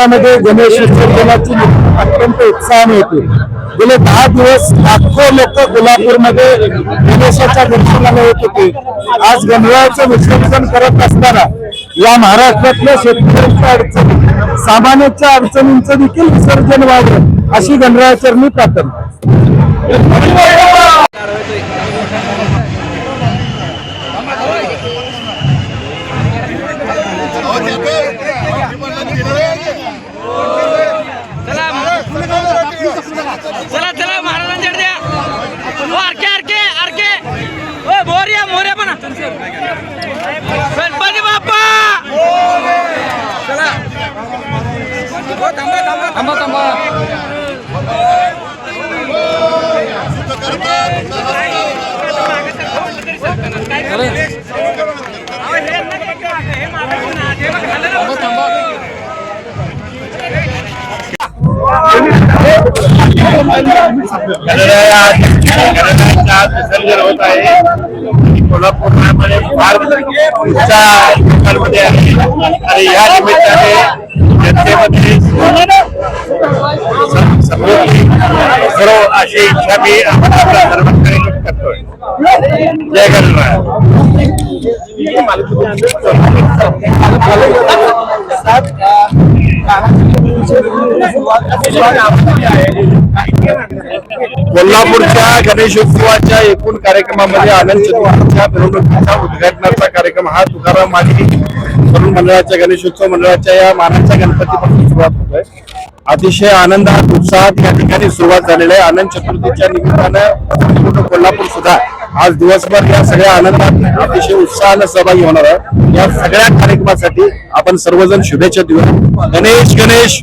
जिल्ह्यामध्ये गणेश विसर्जनाची अत्यंत उत्साहाने होती गेले दहा दिवस लाखो लोक कोल्हापूरमध्ये गणेशाच्या दर्शनाला येत होते. आज गणरायाचं विसर्जन करत असताना या महाराष्ट्रातल्या शेतकऱ्यांच्या अडचणी सामान्याच्या अडचणींचं देखील विसर्जन व्हावं अशी गणरायाचरणी प्रार्थना. गणपती बाप्पा चला थांबा थांबा थांबा थांबा गणरायाचं आज विसर्जन होत आहे कोल्हापूरमध्ये फार उच्चा लोकांमध्ये आहे आणि या निमित्ताने जनतेमध्ये सम- समृद्धी सर्व अशी इच्छा मी आपल्या सर्वांकडे व्यक्त करतोय जय गणराय कोल्हापूरच्या गणेशोत्सवाच्या एकूण कार्यक्रमामध्ये आनंद चतुर्थीच्या मिरवणुकीचा उद्घाटनाचा कार्यक्रम हा तुकाराम माली तरुण मंडळाच्या गणेशोत्सव मंडळाच्या या मानाच्या गणपतीपासून सुरुवात होतोय. अतिशय आनंदात उत्साहात या ठिकाणी सुरुवात झालेली आहे. आनंद चतुर्थीच्या निमित्तानं कोल्हापूर सुद्धा आज दिवसभर या सगळ्या आनंदात अतिशय उत्साहानं सहभागी होणार आहे या सगळ्या कार्यक्रमासाठी आपण सर्वजण शुभेच्छा देऊया. गणेश गणेश.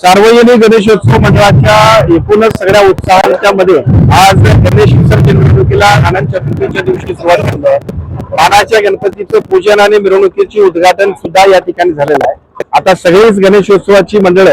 सार्वजनिक गणेशोत्सव मंडळाच्या एकूणच सगळ्या उत्साहांच्या मध्ये आज गणेश विसर्जन मिरवणुकीला आनंद चतुर्थीच्या दिवशी सुरुवात झालं. मानाच्या गणपतीचं पूजन आणि मिरवणुकीचे उद्घाटन सुद्धा या ठिकाणी झालेलं आहे. आता सगळीच गणेशोत्सवाची मंडळ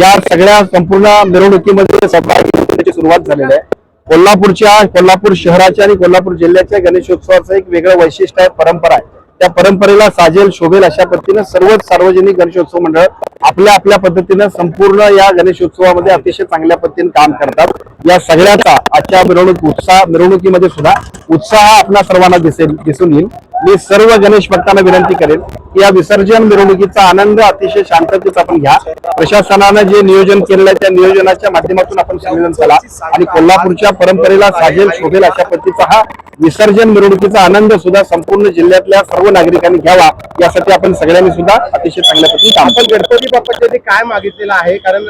या सगळ्या संपूर्ण मिरवणुकीमध्ये सहभागी होण्याची सुरुवात झालेली आहे. कोल्हापूरच्या कोल्हापूर शहराच्या आणि कोल्हापूर जिल्ह्याच्या गणेशोत्सवाचं एक वेगळं वैशिष्ट्य आहे परंपरा आहे. त्या परंपरेला साजेल शोभेल अशा पद्धतीनं सर्वच सार्वजनिक गणेशोत्सव मंडळ आपल्या आपल्या पद्धतीनं संपूर्ण या गणेशोत्सवामध्ये अतिशय चांगल्या पद्धतीने काम करतात. या सगळ्याचा आजच्या मिरवणूक उत्साह मिरवणुकीमध्ये सुद्धा उत्साह आपल्या सर्वांना दिसेल दिसून येईल. मी सर्व गणेश भक्तांना विनंती करेन की या विसर्जन मिरवणुकीचा आनंद अतिशय शांततेत आपण घ्या. प्रशासनानं जे नियोजन केलेलं आहे त्या नियोजनाच्या माध्यमातून आपण संमेलन चला आणि कोल्हापूरच्या परंपरेला साजेल शोभेल अशा मिरवणुकीचा हा विसर्जन मिरवणुकीचा आनंद सुद्धा संपूर्ण जिल्ह्यातल्या सर्व नागरिकांनी घ्यावा यासाठी आपण सगळ्यांनी सुद्धा अतिशय चांगल्या पद्धतीने काम आपण गणपती बाप्पाच्या काय मागितलेलं आहे? कारण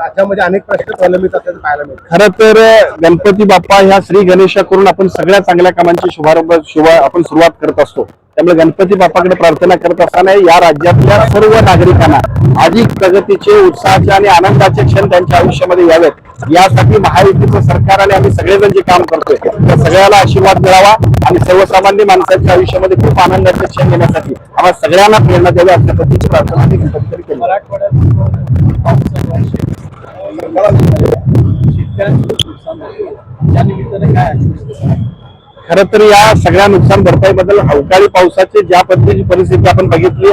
अ, राज्यामध्ये अनेक प्रश्न प्रलंबित असल्याचं पाहायला मिळतं. खरं तर गणपती बाप्पा ह्या श्री गणेशाकडून आपण सगळ्या चांगल्या कामांची शुभारंभ शुभ आपण सुरुवात करत असतो. त्यामुळे गणपती बाप्पाकडे प्रार्थना करत असताना या राज्यातल्या सर्व नागरिकांना अधिक प्रगतीचे उत्साहाचे आणि आनंदाचे क्षण त्यांच्या आयुष्यामध्ये यावेत. यासाठी महायुतीचं सरकार आणि आम्ही सगळेजण जे काम करतोय त्या सगळ्याला आशीर्वाद मिळावा आणि सर्वसामान्य माणसाच्या आयुष्यामध्ये खूप आनंदाचे क्षण येण्यासाठी आम्हाला सगळ्यांना प्रेरणा द्यावी अशा पद्धतीची प्रार्थना आम्ही गणपतीकडे केली. खरं तर या सगळ्या नुकसान भरपाईबद्दल अवकाळी पावसाची ज्या पद्धतीची परिस्थिती आपण बघितली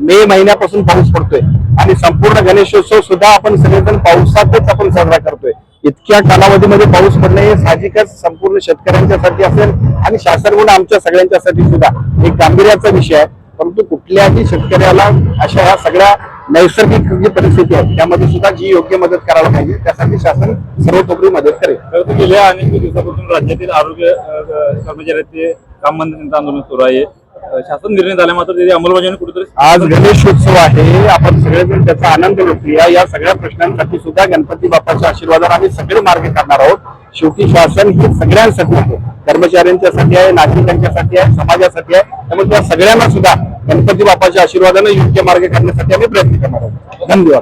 मे महिन्यापासून पाऊस पडतोय. आणि संपूर्ण गणेशोत्सव सुद्धा आपण सगळेजण पावसातच आपण साजरा करतोय. इतक्या कालावधीमध्ये पाऊस पडणे हे साहजिकच संपूर्ण शेतकऱ्यांच्यासाठी असेल आणि शासन म्हणून आमच्या सगळ्यांच्यासाठी सुद्धा. एक गांभीर्याचा विषय आहे. परंतु कुठल्याही शेतकऱ्याला अशा ह्या सगळ्या नैसर्गिक जी परिस्थिती आहे त्यामध्ये सुद्धा जी योग्य मदत करायला पाहिजे त्यासाठी शासन सर्वतोपरी मदत करेल. गेल्या अनेक दिवसापासून राज्यातील आरोग्य कर्मचाऱ्यांचे काम बंद आंदोलन सुरू आहे. शासन निर्णय झाला मात्र त्याची अंमलबजावणी कुठेतरी आज गणेशोत्सव आहे आपण सगळेजण त्याचा आनंद लुटूया या सगळ्या प्रश्नांसाठी सुद्धा गणपती बाप्पाच्या आशीर्वादाने आम्ही सगळे मार्ग काढणार आहोत. शेवटी शासन ही सगळ्यांसाठी आहे. कर्मचाऱ्यांच्यासाठी आहे नागरिकांच्यासाठी आहे समाजासाठी आहे. त्यामुळे त्या सगळ्यांना सुद्धा गणपती बाप्पाच्या आशीर्वादाने योग्य मार्ग काढण्यासाठी आम्ही प्रयत्न करणार आहोत. धन्यवाद.